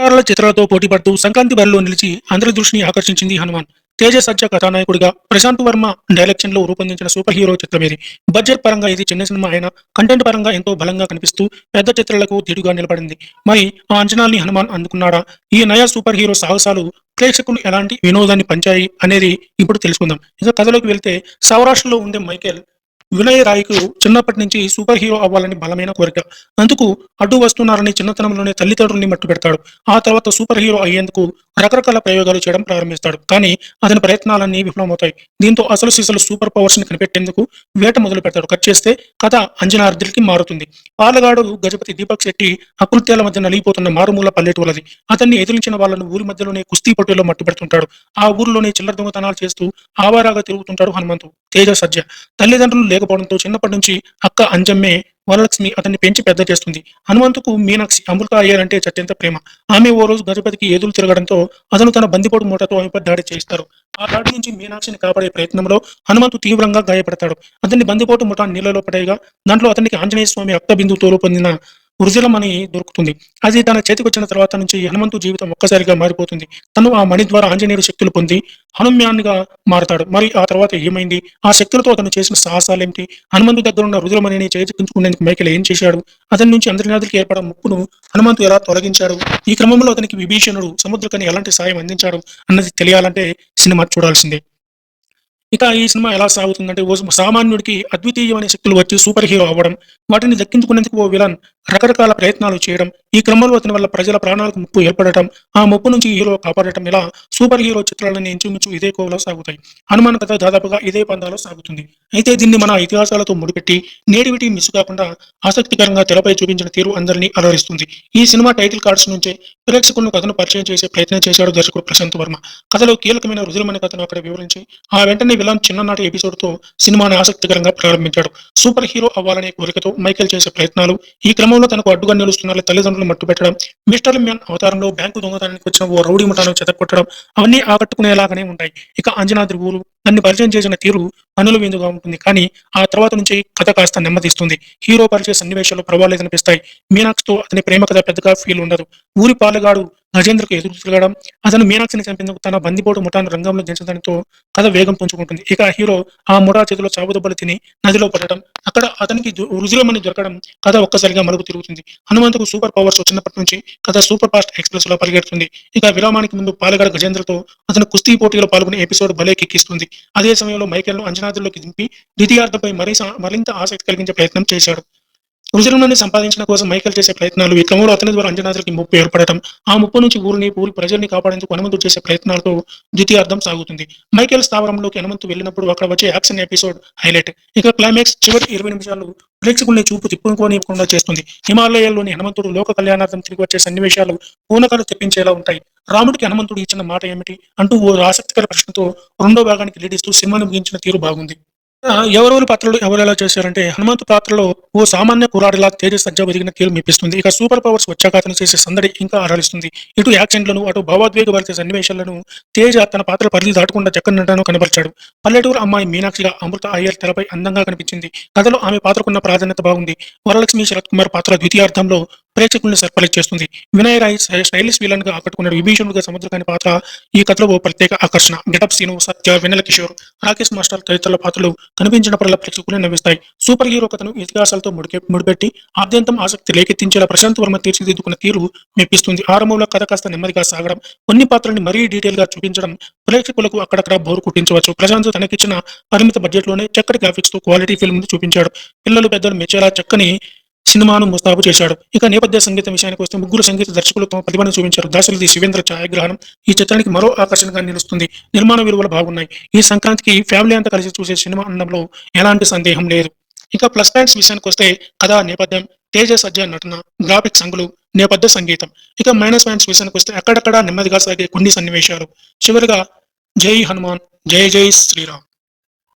చిత్రాల చిత్రాలతో పోటీ పడుతూ సంక్రాంతి బరిలో నిలిచి అందరి దృష్టిని ఆకర్షించింది హనుమాన్. తేజ సజ్జ కథానాయకుడిగా ప్రశాంత్ వర్మ డైరెక్షన్లో రూపొందించిన సూపర్ హీరో చిత్రం ఇది బడ్జెట్ పరంగా ఇది చిన్న సినిమా అయినా కంటెంట్ పరంగా ఎంతో బలంగా కనిపిస్తూ పెద్ద చిత్రాలకు ధీటుగా నిలబడింది. మరి ఆ అంచనాల్ని హనుమాన్ అందుకున్నాడా? ఈ నయా సూపర్ హీరో సాహసాలు ప్రేక్షకులు ఎలాంటి వినోదాన్ని పంచాయి అనేది ఇప్పుడు తెలుసుకుందాం. ఇక కథలోకి వెళ్తే సౌరాష్ట్రలో ఉండే మైకేల్ వినయ్ రాయ్కు చిన్నప్పటి నుంచి సూపర్ హీరో అవ్వాలని బలమైన కోరిక. అందుకు అడ్డు వస్తున్నారని చిన్నతనంలోనే తల్లిదండ్రుల్ని మట్టు పెడతాడు ఆ తర్వాత సూపర్ హీరో అయ్యేందుకు రకరకాల ప్రయోగాలు చేయడం ప్రారంభిస్తాడు. కానీ అతని ప్రయత్నాలన్నీ విఫలమవుతాయి. దీంతో అసలు సీసలు సూపర్ పవర్స్ని కనిపెట్టేందుకు వేట మొదలు పెడతాడు. కట్ చేస్తే కథ అంజనార్దులకి మారుతుంది. పాలగాడు గజపతి దీపక్ శెట్టి అకృత్యాల మధ్య నలిగిపోతున్న మారుమూల పల్లెటూలది అతన్ని ఎదిరించిన వాళ్ళను ఊరి మధ్యలోనే కుస్తీ పట్టులో మట్టు పెడుతుంటాడు ఆ ఊరిలోనే చిల్లర దొంగతనాలు చేస్తూ ఆవారాగా తిరుగుతుంటాడు హనుమంతు తేజ సజ్జ. తల్లిదండ్రులు లేకపోవడంతో చిన్నప్పటి నుంచి అక్క అంజమ్మే వరలక్ష్మి అతన్ని పెంచి పెద్ద చేస్తుంది. హనుమంతుకు మీనాక్షి అమృత అయ్యారంటే చట్టెంత ప్రేమ. ఆమె ఓ రోజు గజపతికి ఎదురు తిరగడంతో అతను తన బందిపోటు మూటతో ఆమెపై దాడి చేయిస్తారు. ఆ దాడి నుంచి మీనాక్షిని కాపాడే ప్రయత్నంలో హనుమంతు తీవ్రంగా గాయపడతాడు. అతన్ని బందిపోటు ముఠా నీళ్ళలో పడేయగా దాంట్లో అతనికి ఆంజనేయ స్వామి రక్త బిందువుతో రూపొందిన వృజలమణి దొరుకుతుంది. అది తన చేతికి వచ్చిన తర్వాత నుంచి హనుమంతు జీవితం ఒక్కసారిగా మారిపోతుంది. తను ఆ మణి ద్వారా ఆంజనేయుడు శక్తులు పొంది హనుమ్యాన్గా మారతాడు. మరి ఆ తర్వాత ఏమైంది? ఆ శక్తులతో అతను చేసిన సాహసాలు ఏమిటి హనుమంతు దగ్గర ఉన్న రుద్రమణిని చేజిక్కించుకునేందుకు మైకేల్ ఏం చేశాడు? అతని నుంచి అందరినాథులకి ఏర్పడిన ముప్పును హనుమంతు ఎలా తొలగించాడు? ఈ క్రమంలో అతనికి విభీషణుడు సముద్రకని ఎలాంటి సాయం అందించాడు అన్నది తెలియాలంటే సినిమా చూడాల్సిందే. ఇక ఈ సినిమా ఎలా సాగుతుందంటే ఓ సామాన్యుడికి అద్వితీయమైన శక్తులు వచ్చి సూపర్ హీరో అవ్వడం వాటిని దక్కించుకునేందుకు ఓ విలన్ రకరకాల ప్రయత్నాలు చేయడం ఈ క్రమంలో అతని వల్ల ప్రజల ప్రాణాలకు ముప్పు ఏర్పడటం ఆ ముప్పు నుంచి హీరో కాపాడటం ఇలా సూపర్ హీరో చిత్రాలని ఇంచుమించు ఇదే కోవలో సాగుతాయి. హనుమాన్ కథ దాదాపుగా ఇదే పందాలో సాగుతుంది. అయితే దీన్ని మన ఇతిహాసాలతో ముడిపెట్టి నేటివిటీ మిస్ కాకుండా ఆసక్తికరంగా తెరపై చూపించిన తీరు అందరినీ అలరిస్తుంది. ఈ సినిమా టైటిల్ కార్డ్స్ నుంచే ప్రేక్షకులను కథను పరిచయం చేసే ప్రయత్నం చేశాడు దర్శకుడు ప్రశాంత్ వర్మ. కథలో కీలకమైన రుజులమైన కథను అక్కడ వివరించి ఆ వెంటనే విలన్ చిన్ననాటి ఎపిసోడ్తో సినిమాను ఆసక్తికరంగా ప్రారంభించాడు. సూపర్ హీరో అవ్వాలనే కోరికతో మైకేల్ చేసే ప్రయత్నాలు ఈ గ్రామంలో తనకు అడ్డుగా నిలుస్తున్న తల్లిదండ్రులు మట్టు పెట్టడం మిస్టర్ మ్యాన్ అవతారంలో బ్యాంకు దొంగతనానికి వచ్చిన ఓ రౌడీ ముఠాను చెతకొట్టడం అవన్నీ ఆకట్టుకునేలాగానే ఉంటాయి. ఇక అంజనాద్రి ఊరు నన్ను పరిచయం చేసిన తీరు పనుల విందుగా ఉంటుంది. కానీ ఆ తర్వాత నుంచి కథ కాస్త నెమ్మదిస్తుంది. హీరో పరిచయ సన్నివేశాలు ప్రభావాలు కనిపిస్తాయి మీనాక్షితో అతని ప్రేమ కథ పెద్దగా ఫీల్ ఉండదు. ఊరి పాలగాడు గజేంద్రకు ఎదురు తిరగడం అతను మీనాక్షిని చంపేందుకు తన బందిపోటు ముఠాను రంగంలో దించడంతో కథ వేగం పుంజుకుంటుంది. ఇక హీరో ఆ ముఠా చేతిలో చావుదెబ్బలు తిని నదిలో పడటం అక్కడ అతనికి రుజులమని దొరకడం కథ ఒక్కసారిగా మలుపు తిరుగుతుంది. హనుమంతుకు సూపర్ పవర్స్ వచ్చినప్పటి నుంచి కథ సూపర్ ఫాస్ట్ ఎక్స్ప్రెస్లో పరిగెడుతుంది. ఇక విరామానికి ముందు పాలగాడు గజేంద్రతో అతను కుస్తీ పోటీలో పాల్గొనే ఎపిసోడ్ భలే కిక్కిస్తుంది. అదే సమయంలో మైకేల్ను అంజనాదుల్లోకి దింపి ద్వితీయార్థంపై మరీ మరింత ఆసక్తి కలిగించే ప్రయత్నం చేశాడు. నుండి సంపాదించిన కోసం మైకేల్ చేసే ప్రయత్నాలు ఈ క్రమంలో అతని ద్వారా అంజనాదులకి ముప్పు ఏర్పడటం ఆ ముప్పు నుంచి ఊరిని ఊరి ప్రజల్ని కాపాడేందుకు హనుమంతుడు చేసే ప్రయత్నాలతో ద్వితీయార్థం సాగుతుంది. మైకేల్ స్థావరంలోకి హనుమంతు వెళ్ళినప్పుడు అక్కడ వచ్చే యాక్షన్ ఎపిసోడ్ హైలైట్. ఇక క్లైమాక్స్ చివరి ఇరవై నిమిషాలు ప్రేక్షకుల్ని చూపు తిప్పుకోనివ్వకుండా చేస్తుంది. హిమాలయాల్లోని హనుమంతుడు లోక కళ్యాణార్థం తిరిగి వచ్చే సన్నివేశాలు పూనకాలు తెప్పించేలా ఉంటాయి. రాముడికి హనుమంతుడు ఇచ్చిన మాట ఏమిటి అంటూ ఓ ఆసక్తికర ప్రశ్నతో రెండో భాగానికి లీడ్ సినిమాను ముగించిన తీరు బాగుంది. ఎవరెవరు పాత్రలు ఎవరెలా చేశారంటే హనుమంతు పాత్రలో ఓ సామాన్య కురాడిలా తేజ సజ్జ ఒదిగిన తీరు మెప్పిస్తుంది. ఇక సూపర్ పవర్స్ వచ్చాక అతను చేసే సందడి ఇంకా ఆరాలిస్తుంది ఇటు యాక్షన్లను అటు భావోద్వేగ భావోద్వేగభరిత సన్నివేశాలను తేజ తన పాత్ర పరిధి దాటకుండా చక్కనటను కనబరిచాడు. పల్లెటూరు అమ్మాయి మీనాక్షిగా అమృత అయ్యర్ తెరపై అందంగా కనిపించింది. కథలో ఆమె పాత్రకున్న ప్రాధాన్యత బాగుంది. వరలక్ష్మి శరత్ కుమార్ పాత్ర ద్వితీయార్థంలో ప్రేక్షకుల్ని సర్ప్రైజ్ చేస్తుంది. వినయ్ రాయ్ స్టైలిష్ విలన్గా ఆకట్టుకున్నాడు. విభీషణుడిగా సముద్రకాని పాత్ర. ఈ కథలో ఓ ప్రత్యేక ఆకర్షణ. గెటప్ సీను సత్య వెన్నెల కిషోర్ రాకేష్ మాస్టర్ తదితరుల పాత్రలు కనిపించినప్పుడల్లా ప్రేక్షకులు నవ్విస్తాయి. సూపర్ హీరో కథను ఇతిహాసాలతో ముడికే ముడిపెట్టి ఆద్యంతం ఆసక్తి లేకెత్తించేలా ప్రశాంత్ వర్మ తీర్చిదిద్దుకున్న తీరు మెప్పిస్తుంది. ఆరంభంలో కథ కాస్త నెమ్మదిగా సాగడం కొన్ని పాత్రల్ని మరీ డీటెయిల్గా చూపించడం ప్రేక్షకులకు అక్కడక్కడ బోరు కుట్టించవచ్చు. ప్రశాంత్ తనకిచ్చిన పరిమిత బడ్జెట్లోనే చక్కటి గ్రాఫిక్స్తో క్వాలిటీ ఫిల్మ్ను చూపించాడు. పిల్లలు పెద్దలు మెచ్చేలా చక్కని సినిమాను ముస్తాబు చేశాడు. ఇక నేపథ్య సంగీతం విషయానికి వస్తే ముగ్గురు సంగీత దర్శకులు తమ ప్రతిభను చూపించారు. దాశరథి శివేంద్ర ఛాయాగ్రహణం ఈ చిత్రానికి మరో ఆకర్షణగా నిలుస్తుంది. నిర్మాణ విలువలు బాగున్నాయి. ఈ సంక్రాంతికి ఫ్యామిలీ అంతా కలిసి చూసే సినిమా అనడంలో ఎలాంటి సందేహం లేదు. ఇక ప్లస్ పాయింట్స్ విషయానికి వస్తే కథా నేపథ్యం తేజ సజ్జ నటన గ్రాఫిక్స్ అంగులు నేపథ్య సంగీతం. ఇక మైనస్ పాయింట్స్ విషయానికి వస్తే అక్కడక్కడ నెమ్మదిగా సాగే కొన్ని సన్నివేశాలు. చివరిగా జై హనుమాన్ జై జై శ్రీరామ్.